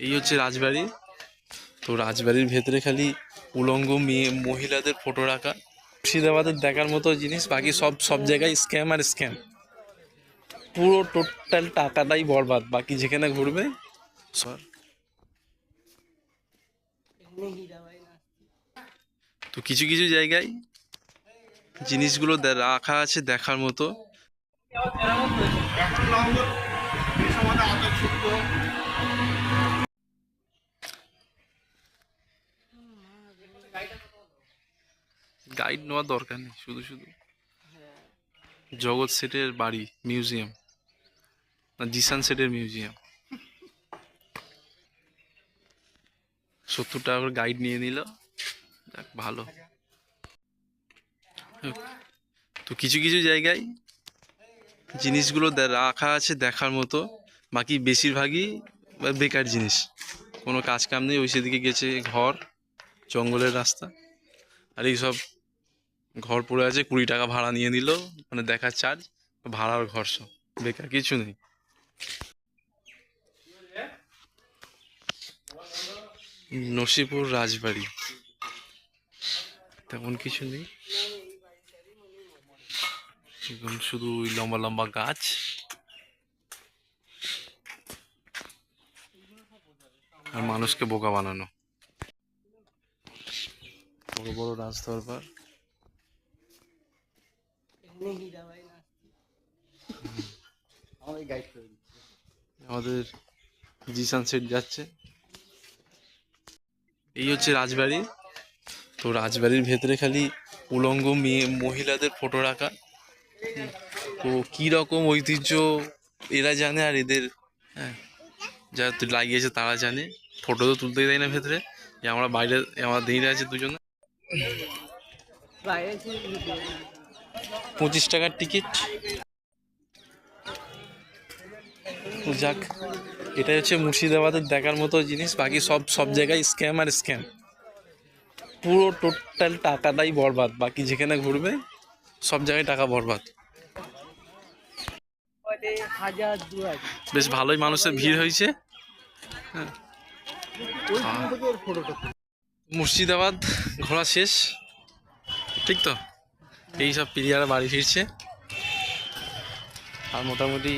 এই হচ্ছে রাজবাড়ি। তো রাজবাড়ির ভেতরে খালি উলঙ্গ মেয়ে, মহিলাদের ফটো রাখা। মুর্শিদাবাদের দেখার মতো জিনিস, বাকি সব সব জায়গায় স্ক্যাম আর স্ক্যাম পুরো টোটাল টাকাটাই বরবাদ। বাকি যেখানে ঘুরবে, সর। তো কিছু কিছু জায়গায় জিনিসগুলো রাখা আছে দেখার মতো। গাইড নেওয়ার দরকার নেই শুধু শুধু। জগৎ সেটের বাড়ি মিউজিয়াম। না জিসান সেটের মিউজিয়াম। সত্তর টাকা করে গাইড নিয়ে নিল। যাক ভালো। তো কিছু কিছু জায়গায় জিনিসগুলো রাখা আছে দেখার মতো। বাকি বেশিরভাগই বেকার জিনিস। কোনো কাজ কাম নেই ওই সেদিকে গেছে ঘর জঙ্গলের রাস্তা। আর এইসব ঘর পড়ে আছে, কুড়ি টাকা ভাড়া নিয়ে নিল মানে দেখার চার্জ ভাড়ার ঘর সব, বেকার কিছু নেই। নসিপুর রাজবাড়ি, তেমন কিছু নেই। শুধু ওই লম্বা লম্বা গাছ। আর মানুষকে বোকা বানানো। বড় বড় রাজদরবার। আমাদের জিসান সেট যাচ্ছে। এই হচ্ছে রাজবাড়ি। তো রাজবাড়ির ভেতরে খালি উলঙ্গ মেয়ে মহিলাদের ফটো রাখা। তো কি রকম ঐতিহ্য এরা জানে আর এদের হ্যাঁ যারা লাগিয়েছে তারা জানে। ফটো তো তুলতেই দেয় না ভেতরে। যে আমরা বাইরে আমার দাঁড়িয়ে আছে দুজনে। বাইরে। পঁচিশ টাকার টিকিট। যাক এটা হচ্ছে মুর্শিদাবাদের দেখার মতো জিনিস। বাকি সব সব জায়গায় স্ক্যাম আর স্ক্যাম পুরো টোটাল টাকাটাই বরবাদ। বাকি যেখানে ঘুরবে, সব জায়গায় টাকা বরবাদ। বেশ ভালোই মানুষের ভিড় হয়েছে। ফটোটা মুর্শিদাবাদ ঘোরা শেষ। ঠিক তো? এই সব প্লেয়ার বাড়ি ফিরছে। আর মোটামুটি